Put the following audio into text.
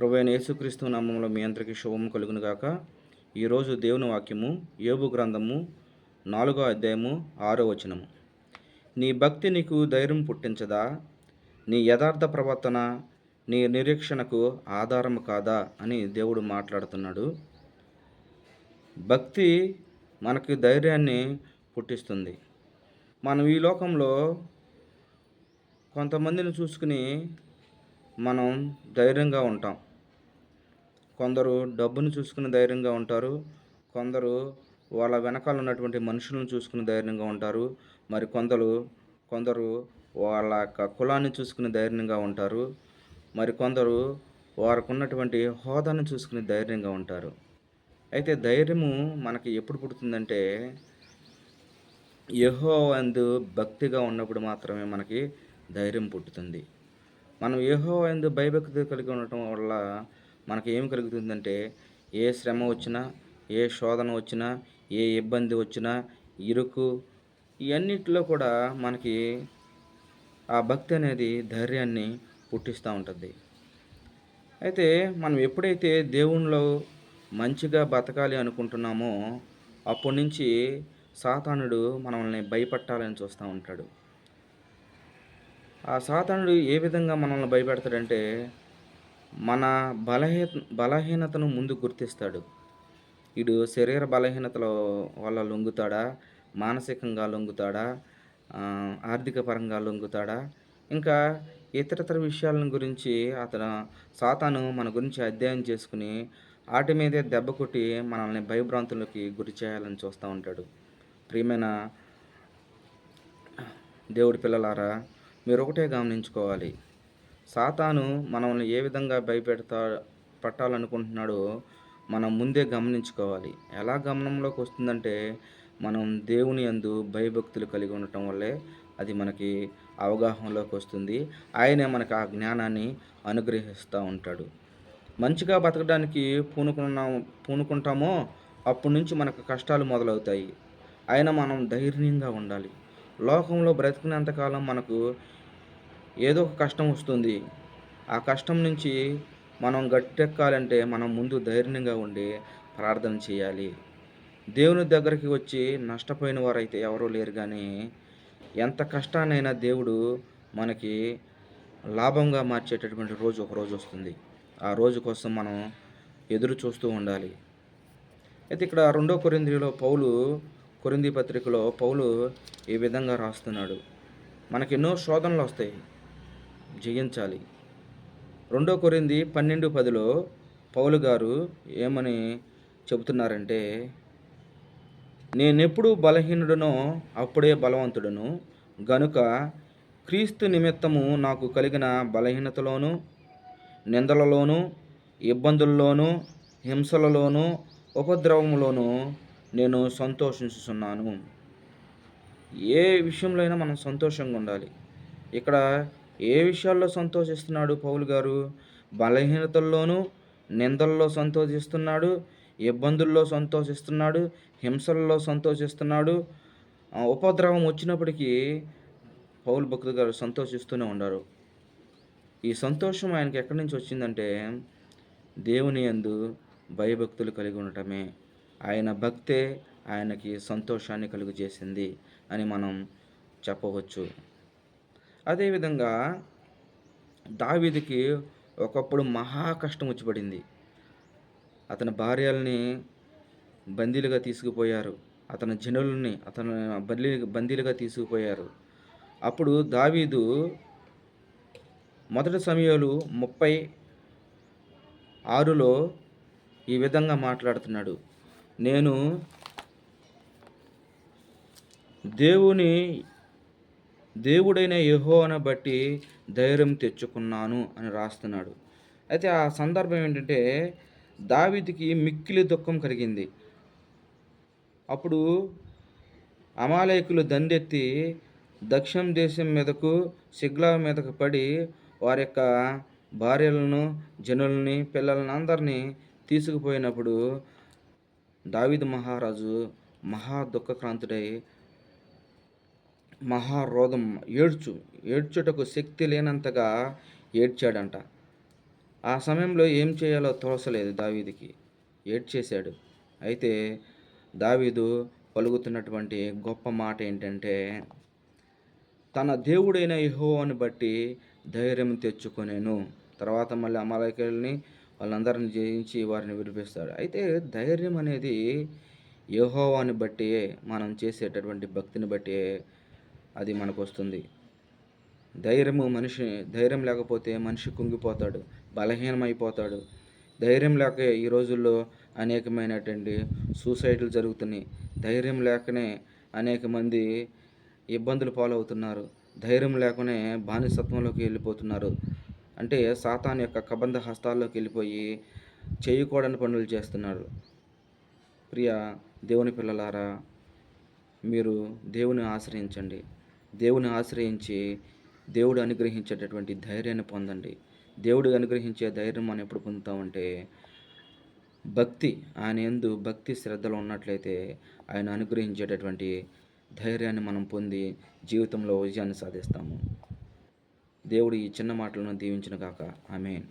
ప్రభు యేసుక్రీస్తు నామంలో మీ అందరికీ శుభం కలుగును గాక. ఈరోజు దేవుని వాక్యము యోబు గ్రంథము నాలుగో అధ్యాయము ఆరో వచనము. నీ భక్తి నీకు ధైర్యం పుట్టించదా? నీ యథార్థ ప్రవర్తన నీ నిరీక్షణకు ఆధారం కాదా? అని దేవుడు మాట్లాడుతున్నాడు. భక్తి మనకి ధైర్యాన్ని పుట్టిస్తుంది. మనం ఈ లోకంలో కొంతమందిని చూసుకుని మనం ధైర్యంగా ఉంటాం. కొందరు డబ్బును చూసుకుని ధైర్యంగా ఉంటారు. కొందరు వాళ్ళ వెనకాల ఉన్నటువంటి మనుషులను చూసుకుని ధైర్యంగా ఉంటారు. మరి కొందరు కొందరు వాళ్ళ యొక్క కులాన్ని చూసుకుని ధైర్యంగా ఉంటారు. మరి కొందరు వారికి ఉన్నటువంటి హోదాను చూసుకుని ధైర్యంగా ఉంటారు. అయితే ధైర్యము మనకి ఎప్పుడు పుడుతుందంటే యహో అందు భక్తిగా ఉన్నప్పుడు మాత్రమే మనకి ధైర్యం పుట్టుతుంది. మనం యహో అందు భయభక్తి కలిగి ఉండటం వల్ల మనకి ఏం కలుగుతుందంటే ఏ శ్రమ వచ్చినా ఏ శోధన వచ్చినా ఏ ఇబ్బంది వచ్చినా ఇరుకు ఇవన్నిటిలో కూడా మనకి ఆ భక్తి అనేది ధైర్యాన్ని పుట్టిస్తూ ఉంటుంది. అయితే మనం ఎప్పుడైతే దేవుణ్ణిలో మంచిగా బతకాలి అనుకుంటున్నామో అప్పటి నుంచి సాతానుడు మనల్ని భయపెట్టాలని చూస్తూ ఉంటాడు. ఆ సాతానుడు ఏ విధంగా మనల్ని భయపెడతాడంటే మన బలహీ బలహీనతను ముందు గుర్తిస్తాడు. ఇడు శరీర బలహీనతల వల్ల లొంగుతాడా? మానసికంగా లొంగుతాడా? ఆర్థిక పరంగా లొంగుతాడా? ఇంకా ఇతరతర విషయాలను గురించి అతను సాతాను మన గురించి అధ్యయనం చేసుకుని వాటి మీదే దెబ్బ కొట్టి మనల్ని భయభ్రాంతులకి గురి చేయాలని చూస్తూ ఉంటాడు. ప్రియమైన దేవుడి పిల్లలారా మీరు ఒకటే గమనించుకోవాలి. సాతాను మనల్ని ఏ విధంగా భయపెడతా పట్టాలనుకుంటున్నాడో మనం ముందే గమనించుకోవాలి. ఎలా గమనంలోకి వస్తుందంటే మనం దేవుని యందు భయభక్తులు కలిగి ఉండటం వల్లే అది మనకి అవగాహనలోకి వస్తుంది. ఆయనే మనకు ఆ జ్ఞానాన్ని అనుగ్రహిస్తూ ఉంటాడు. మంచిగా బతకడానికి పూనుకున్నాం పూనుకుంటామో అప్పటి నుంచి మనకు కష్టాలు మొదలవుతాయి. అయినా మనం ధైర్యంగా ఉండాలి. లోకంలో బ్రతికినంతకాలం మనకు ఏదో ఒక కష్టం వస్తుంది. ఆ కష్టం నుంచి మనం గట్టెక్కాలంటే మనం ముందు ధైర్యంగా ఉండి ప్రార్థన చేయాలి. దేవుని దగ్గరికి వచ్చి నష్టపోయిన వారైతే ఎవరూ లేరు కానీ ఎంత కష్టాన్నైనా దేవుడు మనకి లాభంగా మార్చేటటువంటి రోజు ఒక రోజు వస్తుంది. ఆ రోజు కోసం మనం ఎదురు చూస్తూ ఉండాలి. అయితే ఇక్కడ రెండో కొరిందిలో పౌలు కొరింది పత్రికలో పౌలు ఈ విధంగా రాస్తున్నాడు. మనకి ఎన్నో శోధనలు వస్తాయి. జయించాలి. రెండో కొరింది పన్నెండు పదిలో పౌలు గారు ఏమని చెబుతున్నారంటే నేనెప్పుడు బలహీనుడనో అప్పుడే బలవంతుడను. గనుక క్రీస్తు నిమిత్తము నాకు కలిగిన బలహీనతలోను నిందలలోను ఇబ్బందుల్లోనూ హింసలలోనూ ఉపద్రవములోనూ నేను సంతోషిస్తున్నాను ఏ విషయంలో అయినా మనం సంతోషంగా ఉండాలి. ఇక్కడ ఏ విషయాల్లో సంతోషిస్తున్నాడు పౌలు గారు? బలహీనతల్లోనూ నిందల్లో సంతోషిస్తున్నాడు ఇబ్బందుల్లో సంతోషిస్తున్నాడు హింసల్లో సంతోషిస్తున్నాడు. ఉపద్రవం వచ్చినప్పటికీ పౌలు భక్తులు గారు సంతోషిస్తూనే ఉన్నారు. ఈ సంతోషం ఆయనకి ఎక్కడి నుంచి వచ్చిందంటే దేవుని యందు భయభక్తులు కలిగి ఉండటమే. ఆయన భక్తే ఆయనకి సంతోషాన్ని కలుగు చేసింది అని మనం చెప్పవచ్చు. అదేవిధంగా దావీదికి ఒకప్పుడు మహా కష్టం వచ్చి పడింది అతని భార్యల్ని బందీలుగా తీసుకుపోయారు. అతని జనులని అతను బలి బందీలుగా తీసుకుపోయారు. అప్పుడు దావీదు మొదటి సమయాలు ముప్పై ఆరులో ఈ విధంగా మాట్లాడుతున్నాడు. నేను దేవుని దేవుడైన యహోవను బట్టి ధైర్యం తెచ్చుకున్నాను అని రాస్తున్నాడు. అయితే ఆ సందర్భం ఏంటంటే దావిదికి మిక్కిలి దుఃఖం కలిగింది. అప్పుడు అమాలయకులు దండెత్తి దక్షిణ దేశం మీదకు సిగ్లా మీదకు పడి వారి యొక్క భార్యలను జనుల్ని పిల్లలను అందరినీ తీసుకుపోయినప్పుడు దావిద్ మహారాజు మహా దుఃఖక్రాంతుడై మహారోధం ఏడ్చు ఏడ్చుటకు శక్తి లేనంతగా ఏడ్చాడంట. ఆ సమయంలో ఏం చేయాలో తోసలేదు దావీదుకి. ఏడ్చేశాడు. అయితే దావీదు పలుకుతున్నటువంటి గొప్ప మాట ఏంటంటే తన దేవుడైన యెహోవాను బట్టి ధైర్యం తెచ్చుకొనేను. తర్వాత మళ్ళీ అమాలయకుల్ని వాళ్ళందరిని జయించి వారిని విడిపిస్తాడు. అయితే ధైర్యం అనేది యెహోవాని బట్టి మనం చేసేటటువంటి భక్తిని బట్టి అది మనకు వస్తుంది ధైర్యము మనిషి ధైర్యం లేకపోతే మనిషి కుంగిపోతాడు బలహీనమైపోతాడు. ధైర్యం లేక ఈ రోజుల్లో అనేకమైనటువంటి సూసైడ్లు జరుగుతున్నాయి. ధైర్యం లేకనే అనేక మంది ఇబ్బందులు పాలవుతున్నారు. ధైర్యం లేకనే బానిసత్వంలోకి వెళ్ళిపోతున్నారు. అంటే సాతాన్ యొక్క కబంధ హస్తాల్లోకి వెళ్ళిపోయి చేయకూడని పనులు చేస్తున్నారు. ప్రియ దేవుని పిల్లలారా మీరు దేవుని ఆశ్రయించండి. దేవుని ఆశ్రయించి దేవుడు అనుగ్రహించేటటువంటి ధైర్యాన్ని పొందండి. దేవుడు అనుగ్రహించే ధైర్యం మనం ఎప్పుడు పొందుతామంటే భక్తి ఆయన ఎందు భక్తి శ్రద్ధలు ఉన్నట్లయితే ఆయన అనుగ్రహించేటటువంటి ధైర్యాన్ని మనం పొంది జీవితంలో విజయాన్ని సాధిస్తాము. దేవుడు ఈ చిన్న మాటలను దీవించిన కాక ఆమెన్.